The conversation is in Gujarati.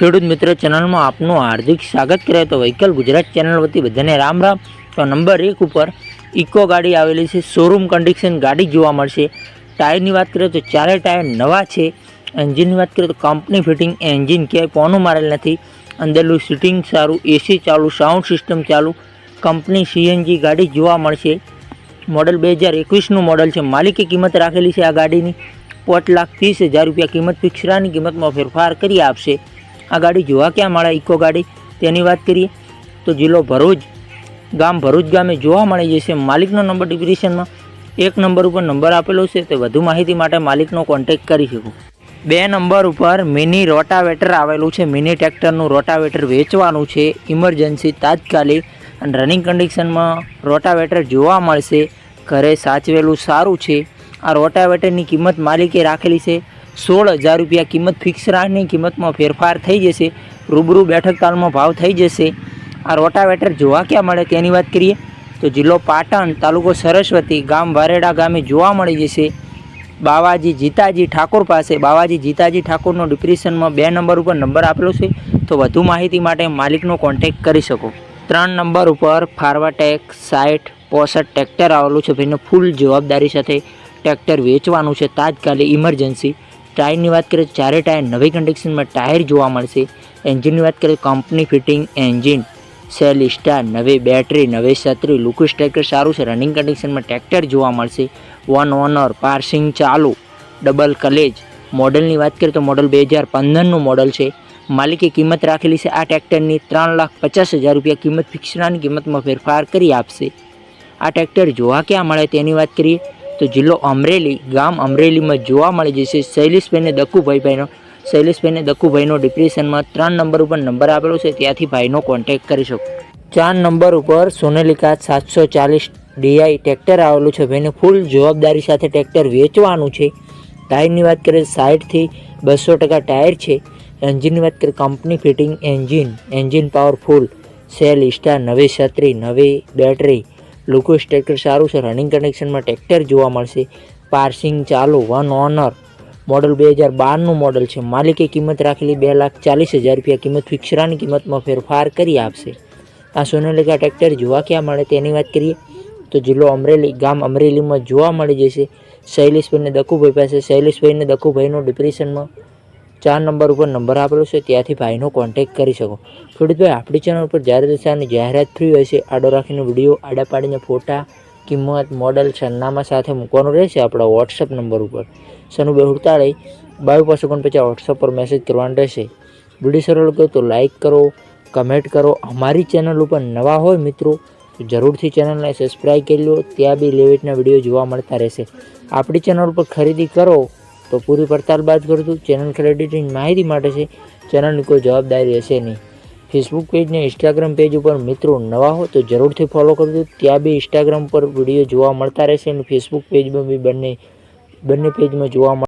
ખેડૂત મિત્ર ચેનલમાં આપનું હાર્દિક સ્વાગત કરે તો વ્હીકલ ગુજરાત ચેનલ વતી બધાને રામ રામ. તો નંબર એક ઉપર ઇકો ગાડી આવેલી છે. શોરૂમ કન્ડિશન ગાડી જોવા મળશે. ટાયરની વાત કરીએ તો ચારે ટાયર નવા છે. એન્જિનની વાત કરીએ તો કંપની ફિટિંગ એન્જિન ક્યાંય પોનું મારેલ નથી. અંદરનું સીટિંગ સારું એસી ચાલુ સાઉન્ડ સિસ્ટમ ચાલુ. કંપની સીએનજી ગાડી જોવા મળશે. મોડલ બે હજાર એકવીસનું મોડલ છે. માલિકે કિંમત રાખેલી છે આ ગાડીની. પાંચ લાખ ત્રીસ હજાર રૂપિયા કિંમત પિક્સરાની કિંમતમાં ફેરફાર કરી આપશે. આ ગાડી જોવા ક્યાં મળે, ઇકો ગાડી? તેની વાત કરીએ તો જિલ્લો ભરૂચ. ગામ ભરૂચ ગામે જોવા મળી જશે માલિકનો નંબર ડિસ્ક્રિપ્શનમાં એક નંબર ઉપર નંબર આપેલો છે, તે વધુ માહિતી માટે માલિકનો કોન્ટેક્ટ કરી શકો. બે નંબર ઉપર મિની રોટાવેટર આવેલું છે. મિની ટ્રેક્ટરનું રોટાવેટર વેચવાનું છે. ઇમરજન્સી તાત્કાલિક અને રનિંગ કન્ડિશનમાં રોટાવેટર જોવા મળશે. ઘરે સાચવેલું સારું છે. આ રોટાવેટરની કિંમત માલિકે રાખેલી છે. સોળ હજાર રૂપિયા કિંમત ફિક્સ રાહની કિંમતમાં ફેરફાર થઈ જશે. રૂબરૂ બેઠક તાલમાં ભાવ થઈ જશે. આ રોટાવેટર જોવા ક્યાં મળે તેની વાત કરીએ? તો જિલ્લો પાટણ તાલુકો સરસ્વતી ગામ વારેડા ગામે જોવા મળી જશે. બાવાજી જીતાજી ઠાકોર પાસે, બાવાજી જીતાજી ઠાકોરનો ડિપ્રેશનમાં બે નંબર ઉપર નંબર આપેલો છે. તો વધુ માહિતી માટે માલિકનો કોન્ટેક્ટ કરી શકો. ત્રણ નંબર ઉપર ફાર્વાટેક સાઠ પોસઠ ટ્રેક્ટર આવેલું છે. ભાઈને ફૂલ જવાબદારી સાથે ટ્રેક્ટર વેચવાનું છે. તાત્કાલિક ઇમરજન્સી ટાયરની વાત કરીએ ચારે ટાયર નવી કન્ડિશનમાં ટાયર જોવા મળશે. એન્જિનની વાત કરીએ company fitting engine self start નવી બેટરી નવી છત્રી લુકસ ટ્રેક્ટર સારું છે. રનિંગ કન્ડિશનમાં ટ્રેક્ટર જોવા મળશે. વન ઓનર પાર્સિંગ ચાલુ ડબલ કલેજ મોડલની વાત કરીએ તો મોડલ બે હજાર પંદરનું મોડલ છે. માલિકે કિંમત રાખેલી છે. આ ટ્રેક્ટરની ત્રણ લાખ પચાસ હજાર રૂપિયા કિંમત ફિક્સરાની કિંમતમાં ફેરફાર કરી આપશે. આ ટ્રેક્ટર જોવા ક્યાં મળે તેની વાત કરીએ તો જિલ્લો અમરેલી, ગામ અમરેલીમાં જોવા મળી જશે. શૈલેષભાઈને દક્કુભાઈભાઈનો, શૈલેષભાઈને દક્કુભાઈનો ડિપ્રેશનમાં ત્રણ નંબર ઉપર નંબર આપેલો છે. ત્યાંથી ભાઈનો કોન્ટેક્ટ કરી શકો. ચાર નંબર ઉપર સોનેલિકા સાતસો ચાલીસ ડીઆઈ ટ્રેક્ટર આવેલું છે. ભાઈને ફૂલ જવાબદારી સાથે ટ્રેક્ટર વેચવાનું છે. ટાયરની વાત કરીએ સાઠથી બસો ટકા ટાયર છે. એન્જિનની વાત કરીએ company fitting engine engine powerful self start નવી છત્રી, નવી બેટરી લુકોસ ટ્રેક્ટર સારું છે રનિંગ કનેક્શનમાં ટ્રેક્ટર જોવા મળશે. પાર્સિંગ ચાલુ વન ઓનર મોડલ બે હજાર બારનું મોડલ છે. માલિકે કિંમત રાખેલી બે લાખ ચાલીસ હજાર રૂપિયા કિંમત ફિક્સરાની કિંમતમાં ફેરફાર કરી આપશે. આ સોનાલિકા ટ્રેક્ટર જોવા ક્યાં મળે તેની વાત કરીએ તો જિલ્લો અમરેલી, ગામ અમરેલીમાં જોવા મળી જશે. શૈલેષભાઈને દકુભાઈ પાસે. શૈલેષભાઈને દકુભાઈનો ડિપ્રેશનમાં ચાર નંબર ઉપર નંબર આપેલો છે, ત્યાંથી ભાઈનો કોન્ટેક્ટ કરી શકો. ખેડૂતભાઈ આપણી ચેનલ ઉપર જ્યારે દશાની જાહેરાત ફ્રી હોય છે, આડો રાખીને વીડિયો આડા પાડીને ફોટા, કિંમત મોડલ સરનામા સાથે મૂકવાનું રહેશે આપણા વોટ્સઅપ નંબર ઉપર. સનુ બે હુડતાળી બાવીસ પાંચ ઓગણપચાસ વોટ્સઅપ પર મેસેજ કરવાનો રહેશે. વીડિયો સરળ ગયો તો લાઇક કરો કમેન્ટ કરો. અમારી ચેનલ ઉપર નવા હોય મિત્રો, તો જરૂરથી ચેનલને સબસ્ક્રાઈબ કરી લો. ત્યાં બી લેવેટના વીડિયો જોવા મળતા રહેશે. આપણી ચેનલ પર ખરીદી કરો તો પૂરી પડતાલ બાદ કરતું ચેનલ ક્રેડિટની માહિતી માટે છે. ચેનલની કોઈ જવાબદારી હશે નહીં. ફેસબુક પેજ ઇન્સ્ટાગ્રામ પેજ ઉપર મિત્રો નવા હો તો જરૂરથી ફોલો કરજો. ત્યાં બી ઇન્સ્ટાગ્રામ પર વીડિયો જોવા મળતા રહેશે અને ફેસબુક પેજમાં બી બંને બંને પેજમાં જોવા મળે